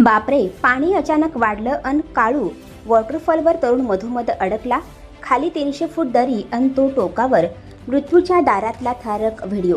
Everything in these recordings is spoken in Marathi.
बापरे पाणी अचानक वाढलं अन काळू. वॉटरफॉलवर तरुण मधोमध अडकला. खाली तीनशे फूट दरी अन तो टोकावर मृत्यूच्या दारातला थारक व्हिडिओ.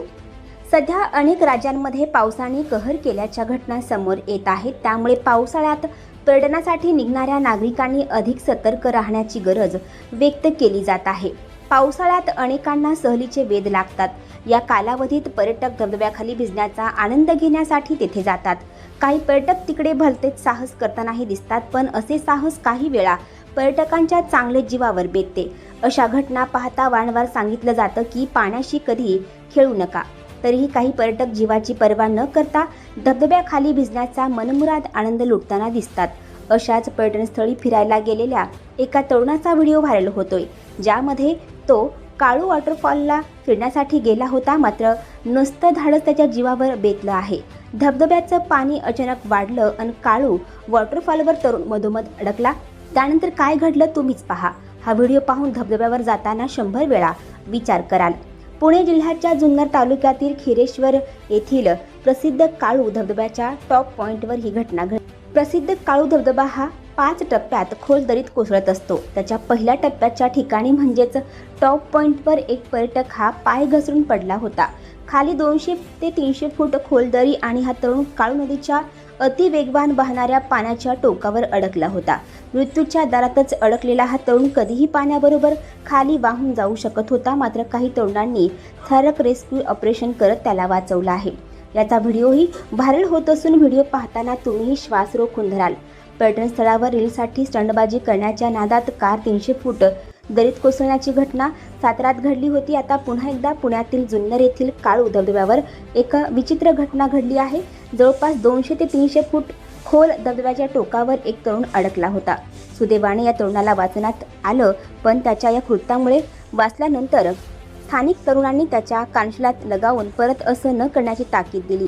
सध्या अनेक राज्यांमध्ये पावसाने कहर केल्याच्या घटना समोर येत आहेत. त्यामुळे पावसाळ्यात पर्यटनासाठी निघणाऱ्या नागरिकांनी अधिक सतर्क राहण्याची गरज व्यक्त केली जात आहे. पावसाळ्यात अनेकांना सहलीचे वेध लागतात. या कालावधीत पर्यटक धबधब्याखाली भिजण्याचा आनंद घेण्यासाठी तेथे जातात. काही पर्यटक तिकडे भलतेच साहस करतानाही दिसतात पण असे साहस काही वेळा पर्यटकांच्या चांगले जीवावर बेतते. अशा घटना पाहता वारंवार सांगितलं जातं की पाण्याशी कधी खेळू नका. तरीही काही पर्यटक जीवाची पर्वा न करता धबधब्याखाली भिजण्याचा मनमुराद आनंद लुटताना दिसतात. अशाच पर्यटनस्थळी फिरायला गेलेल्या एका तरुणाचा व्हिडिओ व्हायरल होतोय. ज्यामध्ये तो काळू वॉटरफॉलला फिरण्यासाठी गेला होता मात्र नुसतं धाडस त्याच्या जीवावर बेतलं आहे. धबधब्याचं पाणी अचानक वाढलं आणि काळू वॉटरफॉलवर तरुण मधोमध अडकला. त्यानंतर काय घडलं तुम्हीच पहा. हा व्हिडिओ पाहून धबधब्यावर जाताना शंभर वेळा विचार कराल. पुणे जिल्ह्याच्या जुन्नर तालुक्यातील खिरेश्वर येथील प्रसिद्ध काळू धबधब्याच्या टॉप पॉइंटवर ही घटना घडली प्रसिद्ध काळू धबधबा हा पाच टप्प्यात खोल दरीत कोसळत असतो. त्याच्या पहिल्या टप्प्याच्या ठिकाणी म्हणजेच टॉप पॉईंटवर एक पर्यटक हा पाय घसरून पडला होता. खाली दोनशे ते तीनशे फूट खोल दरी आणि हा तरुण काळू नदीच्या अतिवेगवान वाहणाऱ्या पाण्याच्या टोकावर अडकला होता. मृत्यूच्या दारातच अडकलेला हा तरुण कधीही पाण्याबरोबर खाली वाहून जाऊ शकत होता मात्र काही तरुणांनी थरक रेस्क्यू ऑपरेशन करत त्याला वाचवलं आहे. याचा व्हिडिओही व्हायरल होत असून व्हिडिओ पाहताना तुम्हीही श्वास रोखून धराल पर्यटनस्थळावरील साठी स्टंडबाजी करण्याच्या नादात कार तीनशे फूट दरीत कोसळण्याची घटना सातारात घडली होती. आता पुन्हा एकदा पुण्यातील जुन्नर येथील काळू धबधब्यावर एक विचित्र घटना घडली आहे. जवळपास दोनशे ते तीनशे फूट खोल धबधब्याच्या टोकावर एक तरुण अडकला होता. सुदैवाने या तरुणाला वाचण्यात आलं पण त्याच्या या कृत्यामुळे वाचल्यानंतर स्थानिक तरुणांनी त्याच्या कानशिलात लगावून परत असं न करण्याची ताकीद दिली.